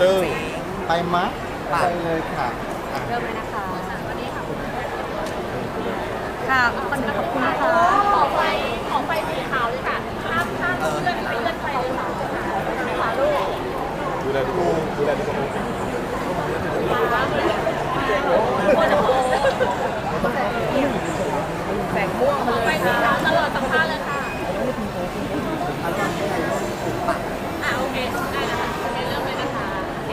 จึ้งไปมะไปเลยค่ะอะ เริ่มเลยนะคะค่ะขอบคุณขอบคุณนะคะขอไฟขอไฟสีขาวเลยค่ะห้ามห้ามเลื่อนไปเลื่อนไปเลยค่ะขาวลูกดูแลดูดูแลดูแล ขอไฟสีขาวตลอดสัมภาษณ์เลยค่ะอ่าโอเคได้แล้วค่ะโอเคเริ่มเลยนะคะโอเค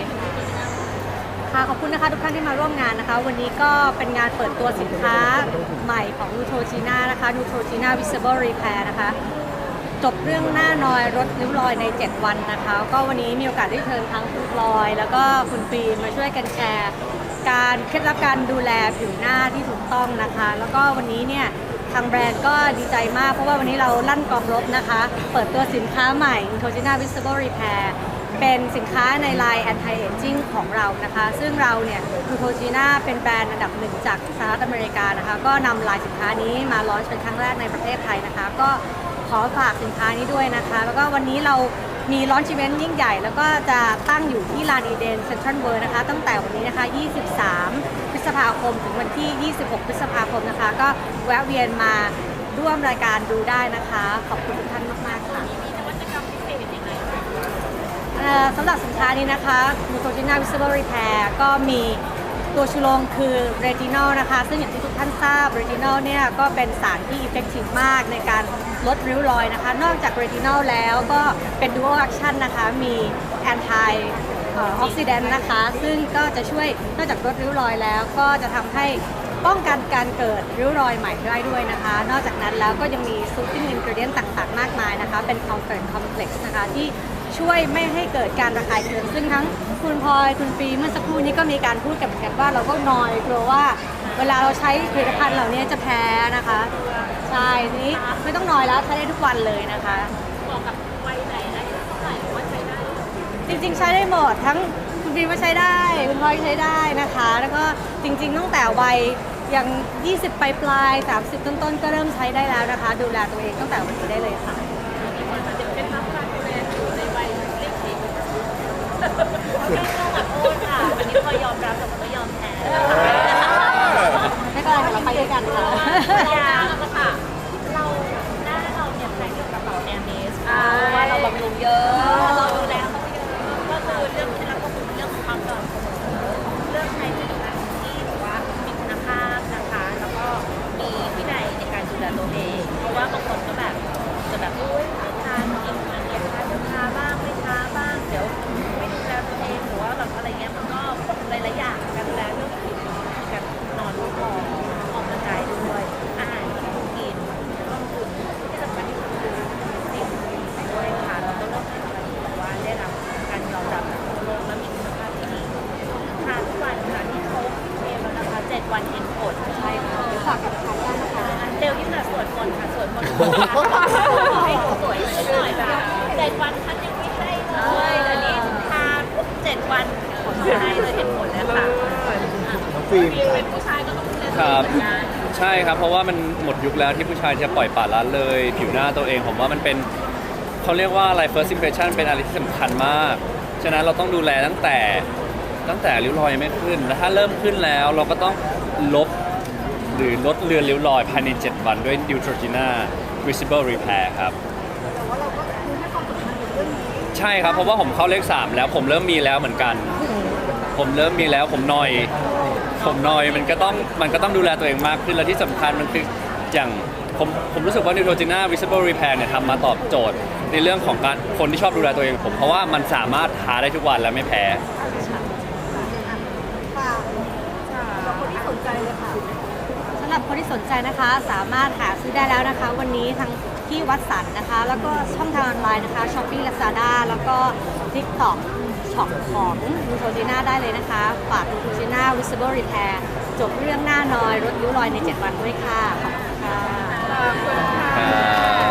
ค่ะ คุณนะคะทุกท่านที่มาร่วมงานนะคะ วันนี้ก็เป็นงานเปิดตัวสินค้าใหม่ของ Neutrogena นะคะ Neutrogena Visible Repair นะคะ จบเรื่องหน้านอยลดริ้วรอยใน 7 วันนะคะ ก็วันนี้มีโอกาสได้เชิญทั้งคุณลอย แล้วก็คุณฟิล์มาช่วยกันแชร์ การเคล็ดลับการดูแลผิวหน้าที่ถูกต้องนะคะ แล้วก็วันนี้เนี่ยทางแบรนด์ก็ดีใจมากเพราะว่าวันนี้เราลั่นกรองรบนะคะ เปิดตัวสินค้าใหม่ Neutrogena Visible Repair เป็นสินค้าใน Line Anti Aging ของเรานะคะ ซึ่งเราเนี่ย Neutrogena เป็นแบรนด์อันดับหนึ่งจากสหรัฐอเมริกานะคะ ก็นำลายสินค้านี้มาลอนช์เป็นครั้งแรกในประเทศไทยนะคะ ก็ขอฝากสินค้านี้ด้วยนะคะ แล้วก็วันนี้เรามีลอนช์อีเวนต์ยิ่งใหญ่ แล้วก็จะตั้งอยู่ที่ลานอีเดนเซ็นทรัลเวิร์นะคะ ตั้งแต่วันนี้นะคะ 23 พฤษภาคม ถึงวันที่ 26 พฤษภาคมนะคะ ก็แวะเวียนมาร่วมรายการดูได้นะคะ ขอบคุณทุกท่าน สำหรับสินค้านี้นะคะ Neutrogena Visible Repair ก็มีตัวชูโรงคือ Retinol นะคะ ซึ่งอย่างที่ทุกท่านทราบ Retinol เนี่ยก็เป็นสารที่ effective มากในการลดริ้วรอยนะคะ นอกจาก Retinol แล้วก็เป็น dual action นะคะ มี anti ออกซิแดนต์นะคะ ซึ่งก็จะช่วยนอกจากลดริ้วรอยแล้ว ก็จะทำให้ป้องกันการเกิดริ้วรอยใหม่ได้ด้วยนะคะ นอกจากนั้นแล้วก็ยังมี soothing ingredient ต่างๆ มากมายนะคะ เป็น comfort complex นะคะที่ ช่วยไม่ให้เกิดการระคายเคืองซึ่งทั้งคุณพลอยคุณปีเมื่อสักครู่นี้ก็มีการพูดกันเหมือนกันว่าเราก็นอยกลัวว่า เวลาเราใช้ผลิตภัณฑ์เหล่านี้จะแพ้นะคะใช่ทีนี้ไม่ต้องนอยแล้วใช้ได้ทุกวันเลยนะคะเหมาะกับวัยไหนอายุเท่าไหร่หรือว่าใช้ได้จริงๆ ใช้ได้หมดทั้งคุณฟิล์มก็ใช้ได้คุณพลอยใช้ได้นะคะ แล้วก็จริงๆตั้งแต่วัยอย่าง 20 ปลายปลาย 30 ต้นๆ ก็เริ่มใช้ได้แล้วนะคะ ดูแลตัวเองตั้งแต่วันนี้ได้เลยค่ะ มีคนมาเด็กเป็นน้ำการดูแลอยู่ในวัยเล็กๆไม่ต้องขอโทษค่ะวันนี้พอยอมรับแต่มันก็ยอมแพ้นะคะ ไม่เป็นไรค่ะเราไปด้วยกันค่ะ ยาแล้ค่ะ เราหน้าเราเนี่ยใช้เกี่ยวกับกระเป๋าแอร์เมสเพราะว่าเราบำรุงเยอะ สวดมนต์ให้สวยขึ้นหน่อยแบบเจ็ดวันท่านยังไม่ให้เลยเดี๋ยวนี้ทาปุ๊บเจ็ดวันผลให้เลยเห็นผลแล้วค่ะน้องฟิล์มฟิลค่ะเป็นผู้ชายก็ต้องดูแลตัวเองเหมือนกัน ใช่ครับ เพราะว่ามันหมดยุคแล้วที่ผู้ชายจะปล่อยปละละเลย ผิวหน้าตัวเองผมว่ามันเป็นเขาเรียกว่าอะไร first impression เป็นอะไรที่สำคัญมาก ฉะนั้นเราต้องดูแลตั้งแต่ตั้งแต่ริ้วรอยยังไม่ขึ้นแล้วถ้าเริ่มขึ้นแล้วเราก็ต้องลบ หรือลดเลือนริ้วรอยภายใน 7 วันด้วย Neutrogena Visible Repair ครับใช่ครับ เพราะว่าผมเข้าเลข 3 แล้วผมเริ่มมีแล้วเหมือนกัน ผมเริ่มมีแล้วผมนอย ผมนอยมันก็ต้องมันก็ต้องดูแลตัวเองมากขึ้นและที่สำคัญมันคืออย่างผมผมรู้สึกว่า Neutrogena Visible Repair เนี่ยทำมาตอบโจทย์ในเรื่องของการคนที่ชอบดูแลตัวเองผมเพราะว่ามันสามารถทาได้ทุกวันและไม่แพ้สำหรับคนที่สนใจ คนที่สนใจนะคะ สามารถหาซื้อได้แล้วนะคะ วันนี้ทั้งที่วัดสันนะคะ แล้วก็ช่องทางออนไลน์นะคะช้อปปี้ลาซาด้าแล้วก็ทิกตอกช็อปของลูโทจีน่าได้เลยนะคะ ฝาก n u t r o g e n a Visible Repair จบเรื่องหน้านอย รถยุ้รอยใน 7 วันด้วยค่ะ ขอบคุณค่ะครับ